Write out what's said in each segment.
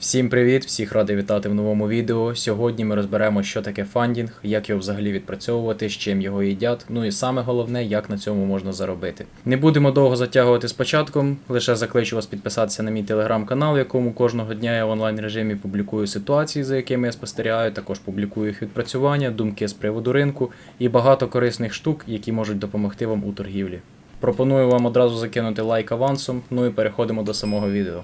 Всім привіт! Всіх радий вітати в новому відео. Сьогодні ми розберемо, що таке фандінг, як його взагалі відпрацьовувати, з чим його їдять. Ну і саме головне, як на цьому можна заробити. Не будемо довго затягувати з початком, лише закличу вас підписатися на мій телеграм-канал, в якому кожного дня я в онлайн режимі публікую ситуації, за якими я спостерігаю. Також публікую їх відпрацювання, думки з приводу ринку і багато корисних штук, які можуть допомогти вам у торгівлі. Пропоную вам одразу закинути лайк авансом, ну і переходимо до самого відео.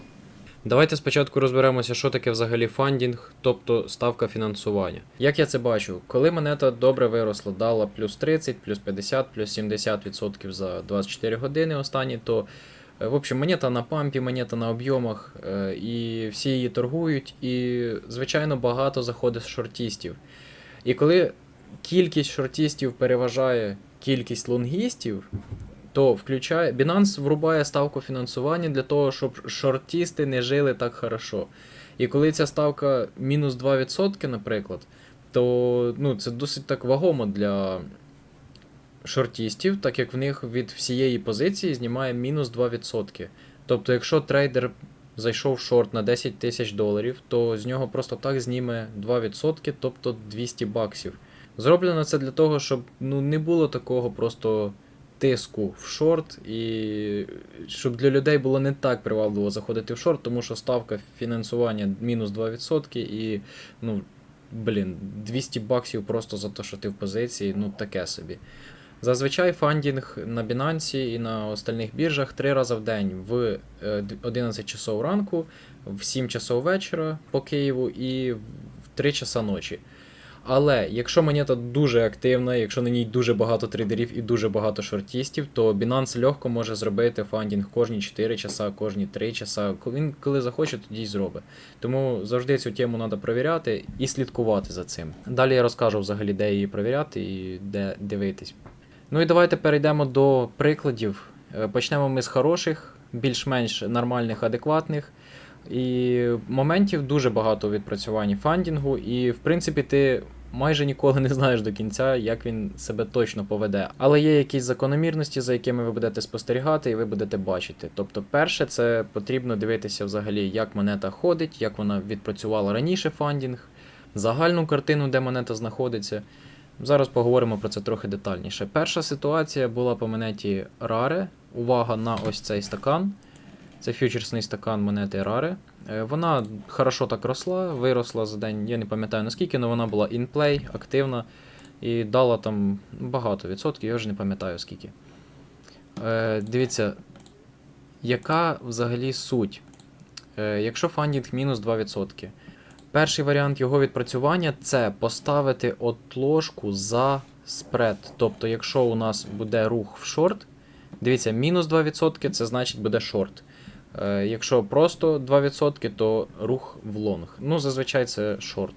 Давайте спочатку розберемося, що таке взагалі фандінг, тобто ставка фінансування. Як я це бачу, коли монета добре виросла, дала плюс 30, плюс 50, плюс 70% за 24 години останні, то е, в общем, монета на пампі, монета на об'ємах, е, і всі її торгують, і, звичайно, багато заходить шортістів. І коли кількість шортістів переважає кількість лонгістів, то включає Binance врубає ставку фінансування для того, щоб шортісти не жили так хорошо. І коли ця ставка мінус 2%, наприклад, то ну, це досить так вагомо для шортістів, так як в них від всієї позиції знімає мінус 2%. Тобто, якщо трейдер зайшов шорт на 10 тисяч доларів, то з нього просто так зніме 2%, тобто 200 баксів. Зроблено це для того, щоб ну, не було такого просто тиску в шорт, і щоб для людей було не так привабливо заходити в шорт, тому що ставка фінансування мінус 2% і, ну, блін, 200 баксів просто за те, що ти в позиції, ну таке собі. Зазвичай фандінг на Binance і на остальних біржах три рази в день в е, 11 часов ранку, в 7 часов вечора по Києву і в 3 часа ночі. Але якщо монета дуже активна, якщо на ній дуже багато трейдерів і дуже багато шортістів, то Binance легко може зробити фандінг кожні 4 часа, кожні 3 часа. Він коли захоче, тоді й зробить. Тому завжди цю тему треба перевіряти і слідкувати за цим. Далі я розкажу взагалі, де її перевіряти і де дивитись. Ну і давайте перейдемо до прикладів. Е, Почнемо ми з хороших, більш-менш нормальних, адекватних. І моментів дуже багато у фандінгу, і в принципі ти майже ніколи не знаєш до кінця, як він себе точно поведе. Але є якісь закономірності, за якими ви будете спостерігати, і ви будете бачити. Тобто, перше, це потрібно дивитися взагалі, як монета ходить, як вона відпрацювала раніше фандінг, загальну картину, де монета знаходиться. Зараз поговоримо про це трохи детальніше. Перша ситуація була по монеті Rare. Увага на ось цей стакан. Це фьючерсний стакан монети Rare. Е, Вона хорошо так росла, виросла за день, я не пам'ятаю наскільки, але вона була play, активна і дала там багато відсотків, я вже не пам'ятаю скільки. Е, Дивіться, яка взагалі суть? Е, Якщо фандінг мінус 2%. Перший варіант його відпрацювання це поставити отложку за спред. Тобто, якщо у нас буде рух в шорт, дивіться, мінус 2% це значить буде шорт. Е, Якщо просто 2%, то рух в лонг. Ну, зазвичай це шорт.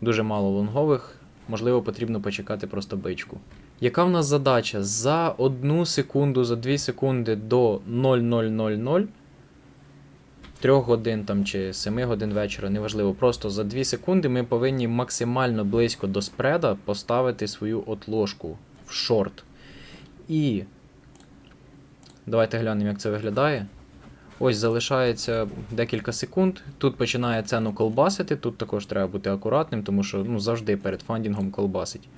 Дуже мало лонгових, можливо, потрібно почекати просто бичку. Яка в нас задача? За 1 секунду, за 2 секунди до 0000, 3 годин там, чи 7 годин вечора, неважливо, просто за 2 секунди ми повинні максимально близько до спреда поставити свою отложку в шорт. І давайте глянемо, як це виглядає. Ось залишається декілька секунд. Тут починає ціну колбасити. Тут також треба бути акуратним, тому що ну, завжди перед фандінгом колбасить.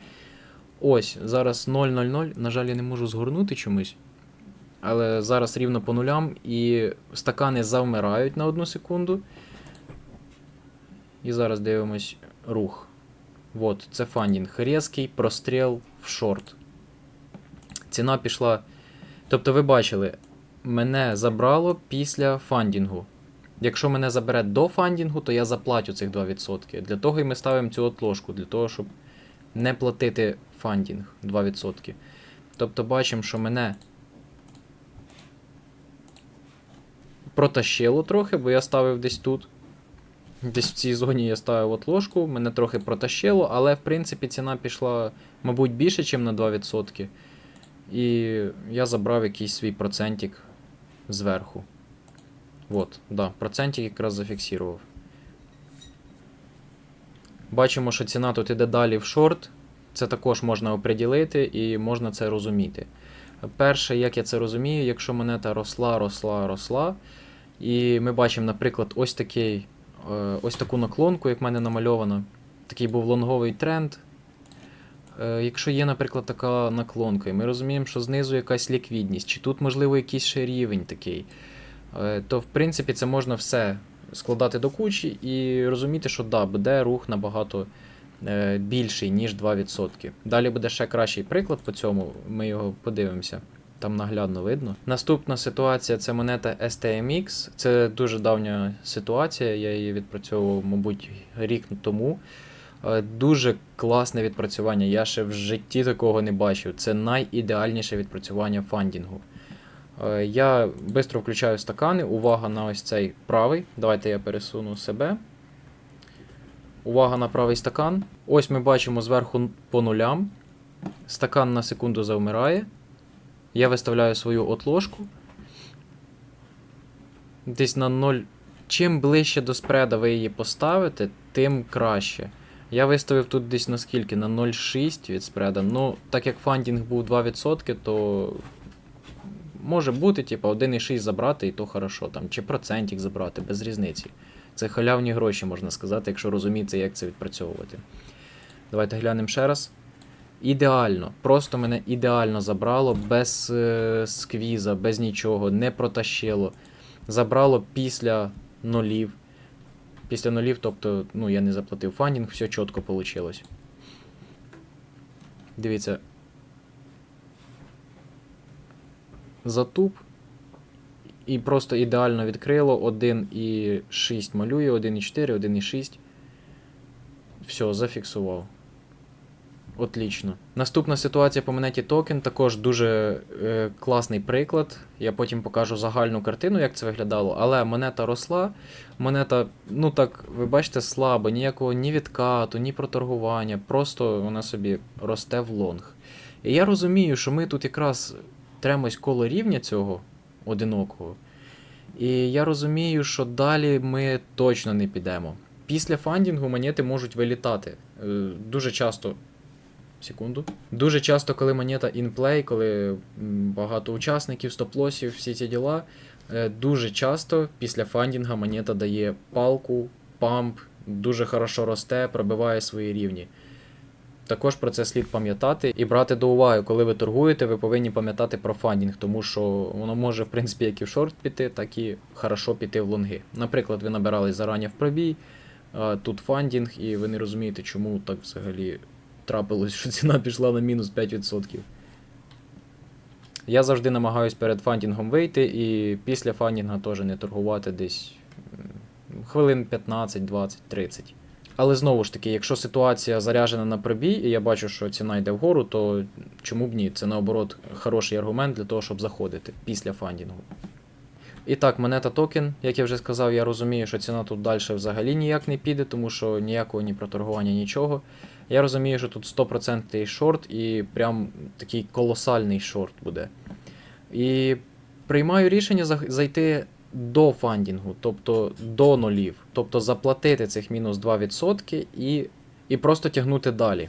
Ось, зараз 0,00. На жаль, я не можу згорнути чомусь. Але зараз рівно по нулям і стакани завмирають на одну секунду. І зараз дивимось рух. От, це фандінг. Різкий простріл в шорт. Ціна пішла. Тобто, ви бачили, мене забрало після фандінгу. Якщо мене забере до фандінгу, то я заплатю цих 2%. Для того і ми ставимо цю отложку, для того, щоб не платити фандінг 2%. Тобто бачимо, що мене протащило трохи, бо я ставив десь тут. Десь в цій зоні я ставив отложку, мене трохи протащило, але в принципі ціна пішла, мабуть, більше, ніж на 2%. І я забрав якийсь свій процентик зверху. От, да, процентик якраз зафіксував. Бачимо, що ціна тут іде далі в шорт. Це також можна оприділити і можна це розуміти. Перше, як я це розумію, якщо монета росла, росла, росла, і ми бачимо, наприклад, ось такий е, ось таку наклонку, як в мене намальовано. Такий був лонговий тренд. Е, Якщо є, наприклад, така наклонка, і ми розуміємо, що знизу якась ліквідність, чи тут, можливо, якийсь ще рівень такий, е, то в принципі це можна все складати до кучі і розуміти, що да, буде рух набагато е, більший, ніж 2%. Далі буде ще кращий приклад по цьому, ми його подивимося. Там наглядно видно. Наступна ситуація це монета STMX. Це дуже давня ситуація. Я її відпрацьовував, мабуть, рік тому. Е, Дуже класне відпрацювання. Я ще в житті такого не бачив. Це найідеальніше відпрацювання фандінгу. Е, Я швидко включаю стакани. Увага на ось цей правий. Давайте я пересуну себе. Увага на правий стакан. Ось ми бачимо зверху по нулям. Стакан на секунду завмирає. Я виставляю свою отложку. Десь на 0. Чим ближче до спреда ви її поставите, тим краще. Я виставив тут десь на скільки? На 0,6 від спреда. Ну, так як фандінг був 2%, то може бути, типу, 1,6 забрати, і то хорошо. Там, чи процентик забрати, без різниці. Це халявні гроші, можна сказати, якщо розумієте, як це відпрацьовувати. Давайте глянемо ще раз. Ідеально. Просто мене ідеально забрало, без е, сквіза, без нічого, не протащило. Забрало після нулів. Після нулів, тобто, ну, я не заплатив фандінг, все чітко вийшло. Дивіться. Затуп. І просто ідеально відкрило 1,6 малює, 1,4, 1,6. Все, зафіксував. Отлично. Наступна ситуація по монеті токен також дуже е, класний приклад. Я потім покажу загальну картину, як це виглядало. Але монета росла. Монета, ну так, ви бачите, слабо, ніякого ні відкату, ні проторгування. Просто вона собі росте в лонг. І я розумію, що ми тут якраз тремось коло рівня цього одинокого. І я розумію, що далі ми точно не підемо. Після фандінгу монети можуть вилітати. Е, Дуже часто. Секунду. Дуже часто, коли монета play, коли багато учасників, стоп-лосів, всі ці діла, е, дуже часто після фандінга монета дає палку, памп, дуже хорошо росте, пробиває свої рівні. Також про це слід пам'ятати і брати до уваги, коли ви торгуєте, ви повинні пам'ятати про фандінг, тому що воно може, в принципі, як і в шорт піти, так і хорошо піти в лонги. Наприклад, ви набирали зарані в пробій, тут фандінг, і ви не розумієте, чому так взагалі трапилось, що ціна пішла на мінус 5%. Я завжди намагаюсь перед фандінгом вийти і після фандінга теж не торгувати десь хвилин 15, 20, 30. Але знову ж таки, якщо ситуація заряжена на пробій, і я бачу, що ціна йде вгору, то чому б ні? Це наоборот хороший аргумент для того, щоб заходити після фандінгу. І так, монета токен, як я вже сказав, я розумію, що ціна тут далі взагалі ніяк не піде, тому що ніякого ні проторгування, нічого. Я розумію, що тут 100% шорт і прям такий колосальний шорт буде. І приймаю рішення зайти до фандінгу, тобто до нулів. Тобто заплатити цих мінус 2% і, і просто тягнути далі.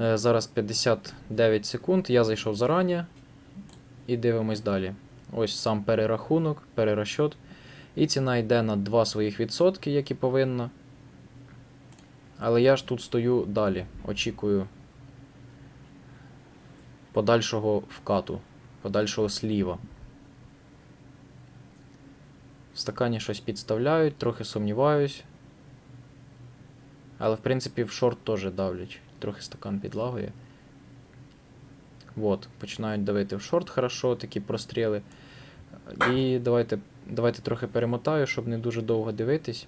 Е, зараз 59 секунд, я зайшов зарані. І дивимось далі. Ось сам перерахунок, перерасчет. І ціна йде на 2 своїх відсотки, як і повинна. Але я ж тут стою далі, очікую подальшого вкату, подальшого сліва. В стакані щось підставляють, трохи сумніваюсь. Але в принципі в шорт теж давлять. Трохи стакан підлагує. Вот, починають давити в шорт хорошо, такі простріли. І давайте, давайте трохи перемотаю, щоб не дуже довго дивитись.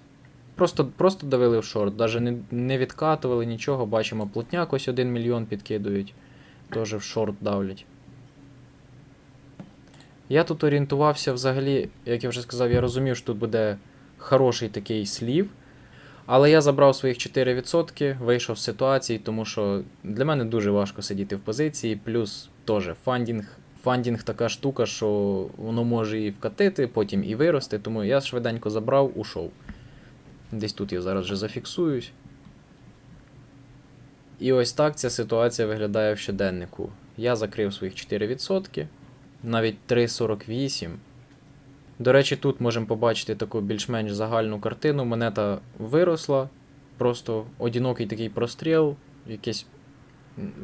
Просто, просто давили в шорт, навіть не, не відкатували нічого. Бачимо, плотняк ось 1 мільйон підкидують. Теж в шорт давлять. Я тут орієнтувався взагалі, як я вже сказав, я розумів, що тут буде хороший такий слів. Але я забрав своїх 4%, вийшов з ситуації, тому що для мене дуже важко сидіти в позиції, плюс теж фандінг. Фандінг така штука, що воно може і вкатити, потім і вирости, тому я швиденько забрав, ушов. Десь тут я зараз вже зафіксуюсь. І ось так ця ситуація виглядає в щоденнику. Я закрив своїх 4%, навіть 3,48. До речі, тут можемо побачити таку більш-менш загальну картину. Монета виросла, просто одинокий такий простріл, якесь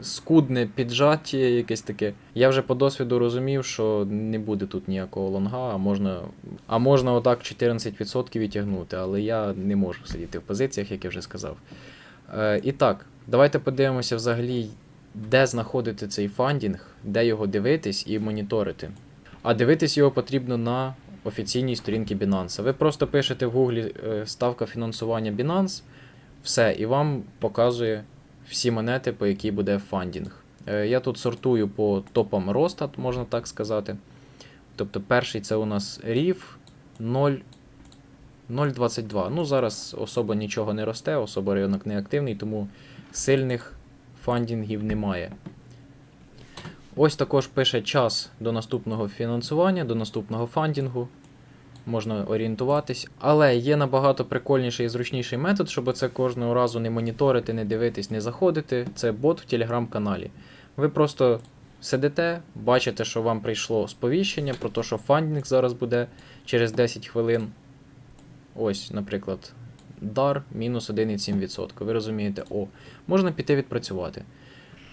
скудне піджаття, якесь таке. Я вже по досвіду розумів, що не буде тут ніякого лонга, а можна, а можна отак 14% відтягнути, але я не можу сидіти в позиціях, як я вже сказав. Е, і так, давайте подивимося взагалі, де знаходити цей фандінг, де його дивитись і моніторити. А дивитись його потрібно на офіційній сторінці Binance. Ви просто пишете в Гуглі е, ставка фінансування Binance, все, і вам показує всі монети, по якій буде фандінг. Е, Я тут сортую по топам Ростат, можна так сказати. Тобто перший це у нас RIF 0,22. Ну, зараз особо нічого не росте, особо ринок не активний, тому сильних фандінгів немає. Ось також пише час до наступного фінансування, до наступного фандінгу. Можна орієнтуватись. Але є набагато прикольніший і зручніший метод, щоб це кожного разу не моніторити, не дивитись, не заходити. Це бот в телеграм-каналі. Ви просто сидите, бачите, що вам прийшло сповіщення про те, що фандінг зараз буде через 10 хвилин. Ось, наприклад, дар мінус 1,7%. Ви розумієте, о, можна піти відпрацювати.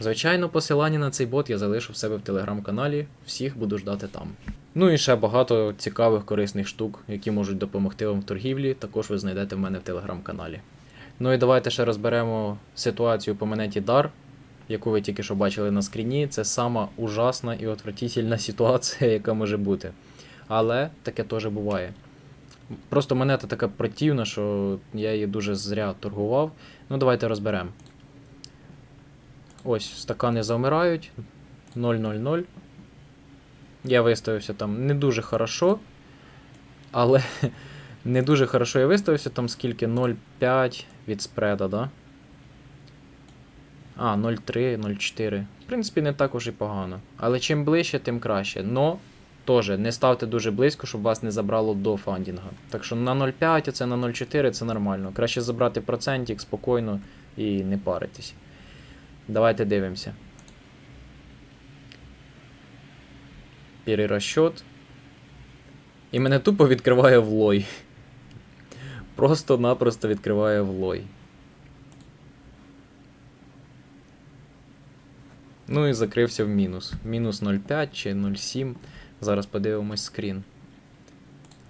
Звичайно, посилання на цей бот я залишу в себе в телеграм-каналі, всіх буду ждати там. Ну і ще багато цікавих корисних штук, які можуть допомогти вам в торгівлі, також ви знайдете в мене в телеграм-каналі. Ну і давайте ще розберемо ситуацію по монеті DAR, яку ви тільки що бачили на скріні. Це сама ужасна і отвратительна ситуація, яка може бути. Але таке теж буває. Просто монета така противна, що я її дуже зря торгував. Ну, давайте розберемо. Ось, стакани завмирають. 0,00. Я виставився там не дуже хорошо. Але не дуже хорошо я виставився там скільки 0,5 від спреда, да? А, 0,3, 0,4. В принципі, не так уж і погано. Але чим ближче, тим краще. Но теж не ставте дуже близько, щоб вас не забрало до фандінга. Так що на 0,5, а це на 0,4 це нормально. Краще забрати процентик спокійно і не паритись. Давайте дивимося. Перерозчет. І мене тупо відкриває влой. Просто-напросто відкриває влой. Ну і закрився в мінус. Мінус 0,5 чи 0,7. Зараз подивимось скрін.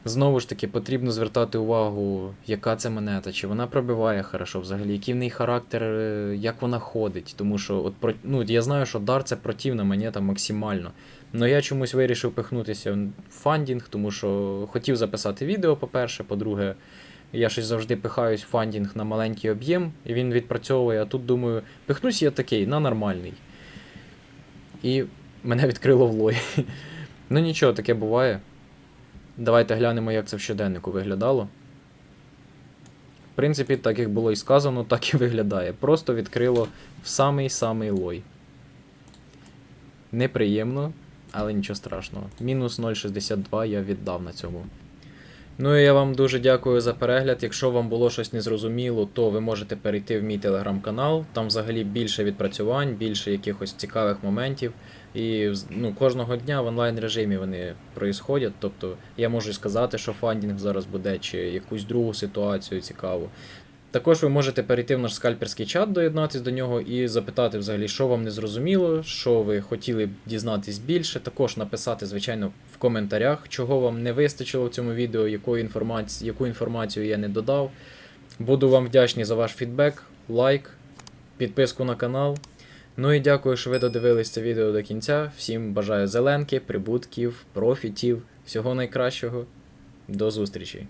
Знову ж таки, потрібно звертати увагу, яка це монета, чи вона пробиває хорошо взагалі, який в неї характер, е, як вона ходить. Тому що, от, ну, я знаю, що дар це противна монета максимально. Но я чомусь вирішив пихнутися в фандінг, тому що хотів записати відео, по-перше, по-друге, я щось завжди пихаюсь в фандінг на маленький об'єм, і він відпрацьовує, а тут думаю, пихнусь я такий, на нормальний. І мене відкрило в лой. Ну нічого, таке буває. Давайте глянемо, як це в щоденнику виглядало. В принципі, так як було і сказано, так і виглядає. Просто відкрило в самий-самий лой. Неприємно, але нічого страшного. Мінус 0,62 я віддав на цьому. Ну і я вам дуже дякую за перегляд. Якщо вам було щось незрозуміло, то ви можете перейти в мій телеграм-канал. Там взагалі більше відпрацювань, більше якихось цікавих моментів. І ну, кожного дня в онлайн режимі вони проїсходять. Тобто я можу сказати, що фандінг зараз буде, чи якусь другу ситуацію цікаву. Також ви можете перейти в наш скальперський чат, доєднатися до нього і запитати взагалі, що вам не зрозуміло, що ви хотіли б дізнатись більше. Також написати, звичайно, в коментарях, чого вам не вистачило в цьому відео, якої інформації, яку інформацію я не додав. Буду вам вдячний за ваш фідбек, лайк, підписку на канал. Ну і дякую, що ви додивились це відео до кінця. Всім бажаю зеленки, прибутків, профітів, всього найкращого. До зустрічі!